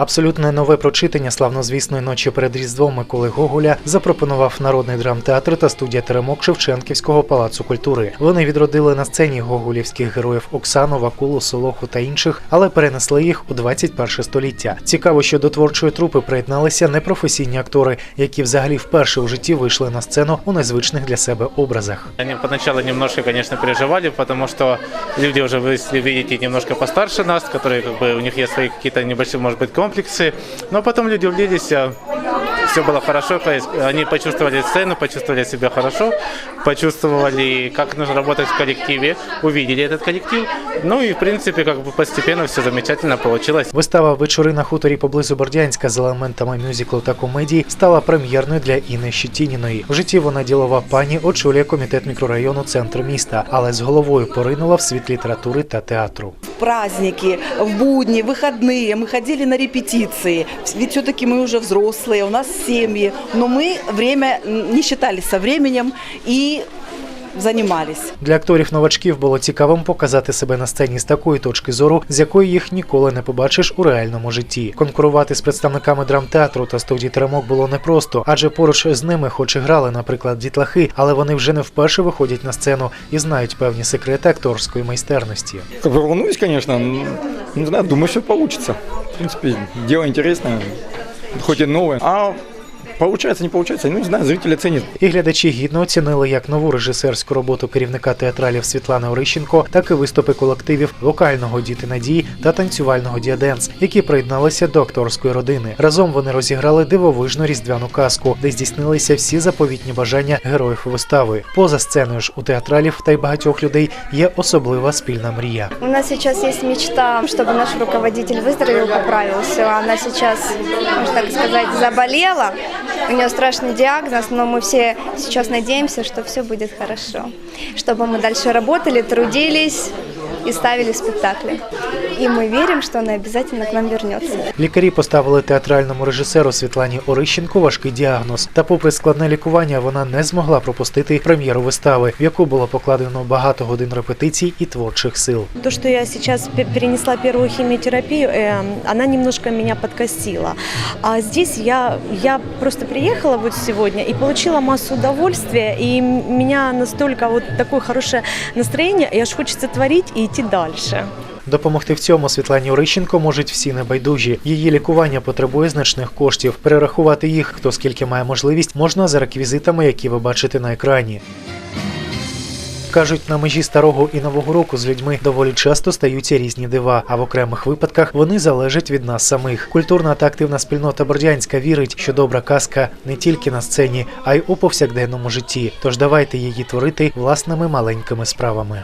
Абсолютно нове прочитання славнозвісної ночі перед Різдвом Миколи Гоголя запропонував народний драмтеатр та студія Теремок Шевченківського палацу культури. Вони відродили на сцені гоголівських героїв Оксану, Вакулу, Солоху та інших, але перенесли їх у 21 століття. Цікаво, що до творчої трупи приєдналися непрофесійні актори, які взагалі вперше у житті вийшли на сцену у незвичних для себе образах. Они поначалу немножко, конечно, переживали, потому что люди уже, вы если видите, немножко постарше нас, которые как бы у них есть свои какие-то небольшие, может быть, комплексы. Но потом люди влились, все было хорошо, то есть они почувствовали сцену, почувствовали себя хорошо, почувствовали, как нужно работать в коллективе, увидели этот коллектив. Ну и, в принципе, как бы постепенно все замечательно получилось. Вистава Вечори на хуторі поблизу Бордянська з елементами мюзиклу та комедії стала прем'єрною для Інни Щетініної. В житті вона ділова пані очолює комітет мікрорайону центр міста, але з головою поринула в світ літератури та театру. праздники, в будни, выходные, мы ходили на репетиции. Ведь все-таки мы уже взрослые, у нас семьи, но мы время не считали со временем и занимались. Для акторів новачків було цікавим показати себе на сцені з такої точки зору, з якої їх ніколи не побачиш у реальному житті. Конкурувати з представниками драмтеатру та студії Теремок було непросто, адже поруч з ними, хоч і грали, наприклад, дітлахи, але вони вже не вперше виходять на сцену і знають певні секрети акторської майстерності. Волнуюсь, конечно. но, Не знаю, думаю, все получится. В принципе, дело интересное, хоть и новое. А получается, не получается, ну не знаю, зрители ценят. І глядачі гідно оцінили як нову режисерську роботу керівника театралів Світлани Орищенко, так і виступи колективів вокального діти надії та танцювального діаденс, які приєдналися до акторської родини. Разом вони розіграли дивовижну різдвяну казку, де здійснилися всі заповітні бажання героїв вистави. Поза сценою ж у театралів та й багатьох людей є особлива спільна мрія. У нас сейчас есть мечта, чтобы наш руководитель выздоровел, поправился. Она сейчас, можно так сказать, заболела. У нее страшный диагноз, но мы все сейчас надеемся, что все будет хорошо. Чтобы мы дальше работали, трудились и ставили спектакли. И мы верим, что она обязательно к нам вернется. Лікарі поставили театральному режисеру Світлані Орищенко важкий діагноз. Та, попри складне лікування, вона не змогла пропустити прем'єру вистави, в яку було покладено багато годин репетицій і творчих сил. То, что я пе- перенесла первую химиотерапию, э, она немножко меня подкосила. А здесь я, я просто приехала вот сегодня и получила массу удовольствия, и м- меня настолько вот такое хорошее настроение, и аж хочется творить и идти дальше. Допомогти в цьому Світлані Орищенко можуть всі небайдужі. Її лікування потребує значних коштів. Перерахувати їх, хто скільки має можливість, можна за реквізитами, які ви бачите на екрані. Кажуть, на межі старого і нового року з людьми доволі часто стаються різні дива, а в окремих випадках вони залежать від нас самих. Культурна та активна спільнота Бордянська вірить, що добра казка не тільки на сцені, а й у повсякденному житті. Тож давайте її творити власними маленькими справами.